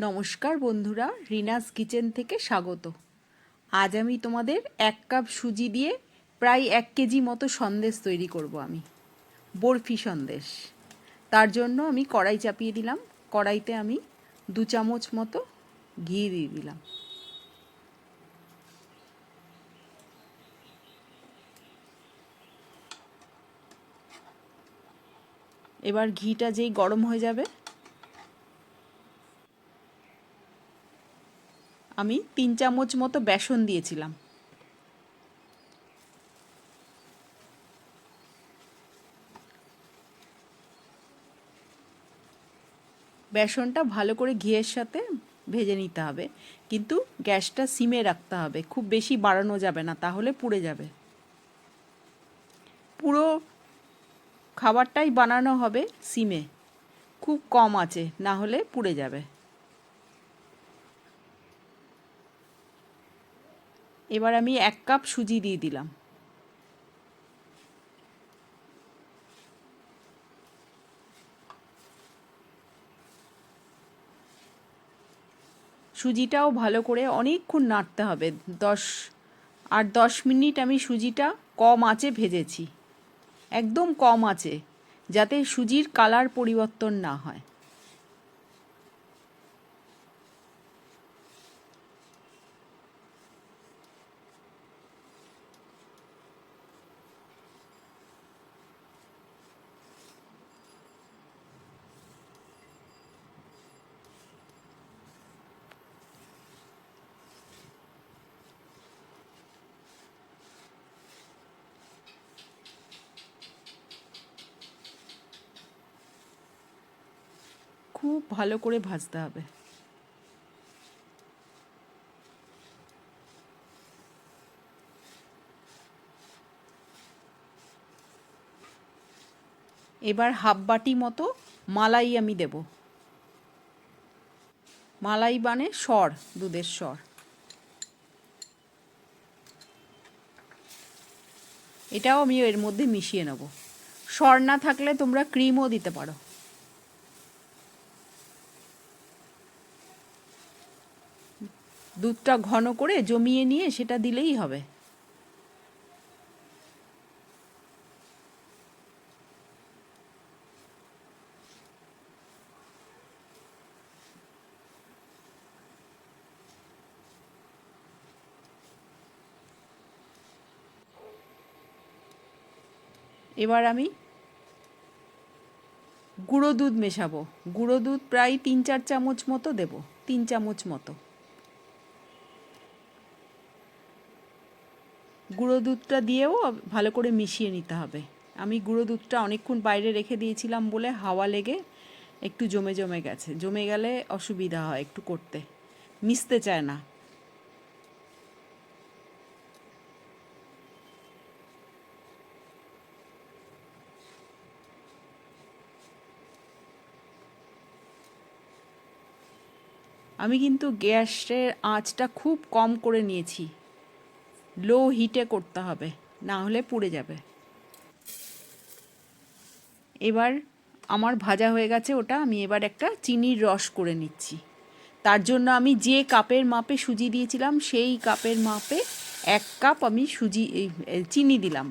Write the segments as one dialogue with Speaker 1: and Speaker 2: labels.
Speaker 1: নমস্কার বন্ধুরা, রিনাস কিচেন থেকে স্বাগত। আজ আমি তোমাদের এক কাপ সুজি দিয়ে প্রায় এক কেজি মতো সন্দেশ তৈরি করব আমি। বরফি সন্দেশ। তার জন্য আমি কড়াই চাপিয়ে দিলাম। কড়াইতে আমি দু চামচ মতো ঘি দিয়ে দিলাম। এবার ঘিটা যেই গরম হয়ে যাবে আমি তিন চামচ মতো বেসন দিয়েছিলাম। বেসনটা ভালো করে ঘিয়ের সাথে ভেজে নিতে হবে। কিন্তু গ্যাসটা সিমে রাখতে হবে। খুব বেশি বাড়ানো যাবে না, তাহলে পুড়ে যাবে। পুরো খাবারটাই বানানো হবে সিমে। খুব কম আছে, না হলে পুড়ে যাবে। এবার আমি এক কাপ সুজি দিয়ে দিলাম। সুজিটাও ভালো করে অনেকক্ষণ নাড়তে হবে। দশ আর দশ মিনিট আমি সুজিটা কম আঁচে ভেজেছি। একদম কম আছে যাতে সুজির কালার পরিবর্তন না হয়। খুব ভালো করে ভাজতে হবে। এবার হাফ বাটি মতো মালাই আমি দেব। মালাই বানে সর, দুধের সর। এটাও আমি এর মধ্যে মিশিয়ে নেব। সর না থাকলে তোমরা ক্রিমও দিতে পারো। দুধটা ঘন করে জমিয়ে নিয়ে সেটা দিলেই হবে। এবার আমি গুঁড়ো দুধ মেশাবো। গুঁড়ো দুধ প্রায় তিন চার চামচ মতো দেব। তিন চামচ মতো। গুঁড়ো দুধটা দিয়েও ভালো করে মিশিয়ে নিতে হবে। আমি গুঁড়ো দুধটা অনেকক্ষণ বাইরে রেখে দিয়েছিলাম বলে হাওয়া লেগে একটু জমে জমে গেছে। জমে গেলে অসুবিধা হয় একটু করতে। মিশতে চায় না। আমি কিন্তু গ্যাসের আঁচটা খুব কম করে নিয়েছি। লো হিটে করতে হবে, না হলে পুড়ে যাবে। এবার আমার ভাজা হয়ে গেছে ওটা, আমি এবার একটা চিনির রস করে নিচ্ছি। তার জন্য আমি যে কাপের মাপে সুজি দিয়েছিলাম, সেই কাপের মাপে এক কাপ আমি সুজি চিনি দিলাম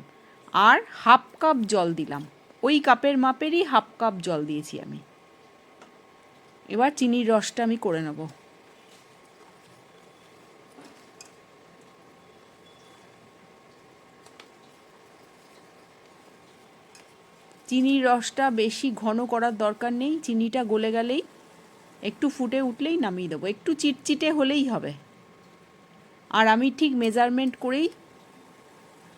Speaker 1: আর হাফ কাপ জল দিলাম। ওই কাপের মাপেরই হাফ কাপ জল দিয়েছি আমি। এবার চিনির রসটা আমি করে নেব। চিনির রসটা বেশি ঘন করার দরকার নেই, চিনিটা গলে গেলেই একটু ফুটে উঠলেই নামিয়ে দেবো। একটু চিটচিটে হলেই হবে। আর আমি ঠিক মেজারমেন্ট করেই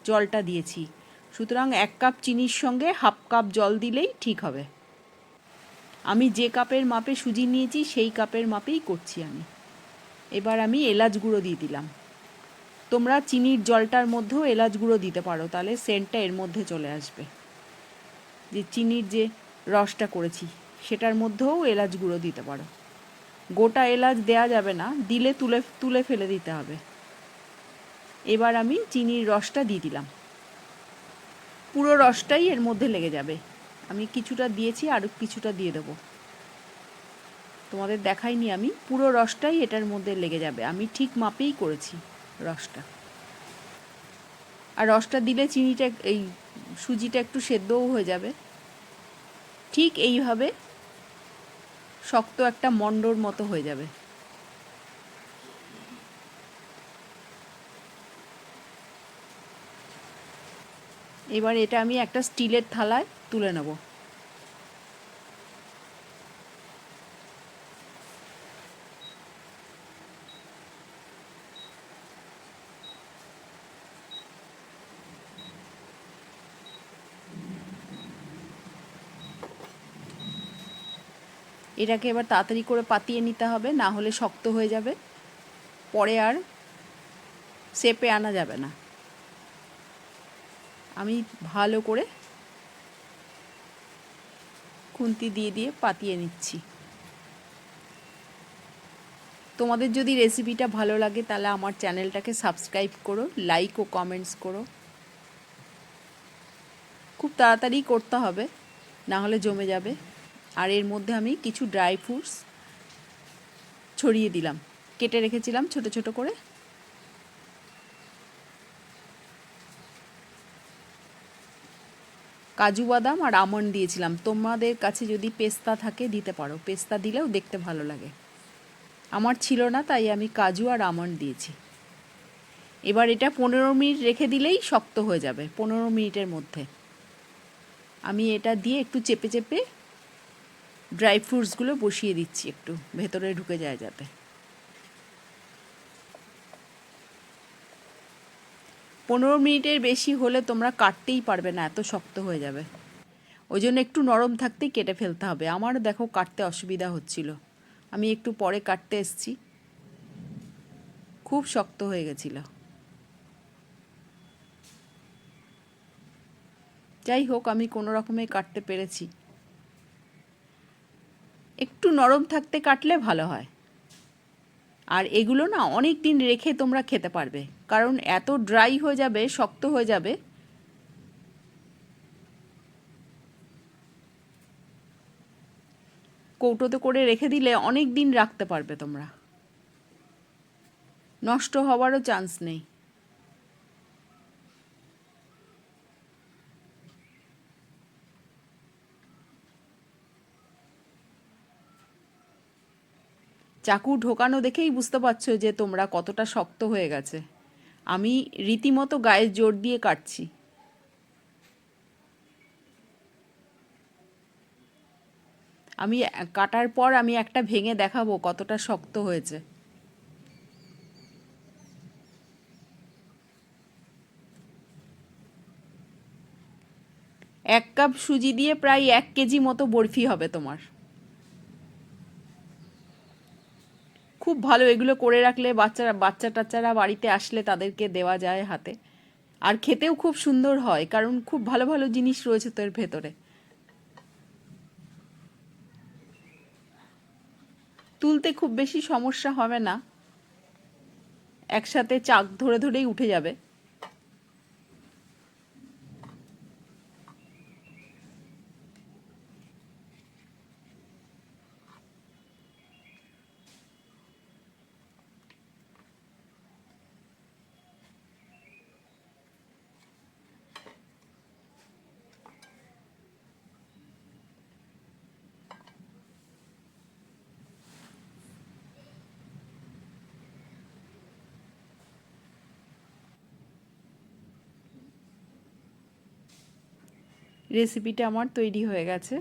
Speaker 1: জলটা দিয়েছি। সুতরাং এক কাপ চিনির সঙ্গে হাফ কাপ জল দিলেই ঠিক হবে। আমি যে কাপের মাপে সুজি নিয়েছি, সেই কাপের মাপেই করছি আমি। এবার আমি এলাচ গুঁড়ো দিয়ে দিলাম। তোমরা চিনির জলটার মধ্যেও এলাচ গুঁড়ো দিতে পারো, তাহলে সেন্টটা এর মধ্যে চলে আসবে। যে চিনির যে রসটা করেছি, সেটার মধ্যেও এলাচ গুঁড়ো দিতে পারো। গোটা এলাচ দেয়া যাবে না, দিলে তুলে তুলে ফেলে দিতে হবে। এবার আমি চিনির রসটা দিয়ে দিলাম। পুরো রসটাই এর মধ্যে লেগে যাবে। আমি কিছুটা দিয়েছি, আর কিছুটা দিয়ে দেবো। তোমাদের দেখাইনি আমি, পুরো রসটাই এটার মধ্যে লেগে যাবে। আমি ঠিক মাপেই করেছি রসটা। আর রসটা দিলে চিনিটা এই সুজিটা একটু সেদ্ধও হয়ে যাবে। ঠিক এইভাবে শক্ত একটা মণ্ডর মতো হয়ে যাবে। এবার এটা আমি একটা স্টিলের থালায় তুলে নেব। এটাকে এবার তাড়াতাড়ি করে পাতিয়ে নিতে হবে, না হলে শক্ত হয়ে যাবে। পরে আর শেপে আনা যাবে না। আমি ভালো করে খুন্তি দিয়ে দিয়ে পাতিয়ে নিচ্ছি। তোমাদের যদি রেসিপিটা ভালো লাগে, তাহলে আমার চ্যানেলটাকে সাবস্ক্রাইব করো, লাইক ও কমেন্টস করো। খুব তাড়াতাড়ি করতে হবে, না হলে জমে যাবে। আর এর মধ্যে আমি কিছু ড্রাই ফ্রুটস ছড়িয়ে দিলাম। কেটে রেখেছিলাম ছোট ছোট করে। কাজু বাদাম আর আমন্ড দিয়েছিলাম। তোমাদের কাছে যদি পেস্তা থাকে দিতে পারো। পেস্তা দিলেও দেখতে ভালো লাগে। আমার ছিল না, তাই আমি কাজু আর আমন্ড দিয়েছি। এবার এটা পনেরো মিনিট রেখে দিলেই শক্ত হয়ে যাবে, পনেরো মিনিটের মধ্যে। আমি এটা দিয়ে একটু চেপে চেপে ড্রাই ফ্রুটসগুলো বসিয়ে দিচ্ছি একটু, ভেতরে ঢুকে যায় যাতে। পনেরো মিনিটের বেশি হলে তোমরা কাটতেই পারবে না, এত শক্ত হয়ে যাবে। ওই জন্য একটু নরম থাকতেই কেটে ফেলতে হবে। আমার দেখো কাটতে অসুবিধা হচ্ছিল। আমি একটু পরে কাটতে এসছি। খুব শক্ত হয়ে গেছিল। যাই হোক, আমি কোনো রকমে কাটতে পেরেছি। একটু নরম থাকতে কাটলে ভালো হয়। আর এগুলো না অনেক দিন রেখে তোমরা খেতে পারবে। কারণ এত ড্রাই হয়ে যাবে, শক্ত হয়ে যাবে। কৌটোতে করে রেখে দিলে অনেক দিন রাখতে পারবে তোমরা। নষ্ট হওয়ারও চান্স নেই। চাকু ঢোকানো দেখেই বুঝতে পারছ যে তোমরা কতটা শক্ত হয়ে গেছে। আমি রীতিমতো গায়ে জোর দিয়ে কাটছি। আমি কাটার পর আমি একটা ভেঙে দেখাবো কতটা শক্ত হয়েছে। এক কাপ সুজি দিয়ে প্রায় এক কেজি মতো বরফি হবে তোমার। ভালো এগুলো করে রাখলে বাচ্চারা, বাচ্চা টাচ্চারা বাড়িতে আসলে তাদেরকে দেওয়া যায় হাতে। আর খেতেও খুব সুন্দর হয়, কারণ খুব ভালো ভালো জিনিস রয়েছে তোর ভেতরে। তুলতে খুব বেশি সমস্যা হবে না। একসাথে চাক ধরে ধরেই উঠে যাবে। রেসিপিটা আমার তৈরি হয়ে গেছে।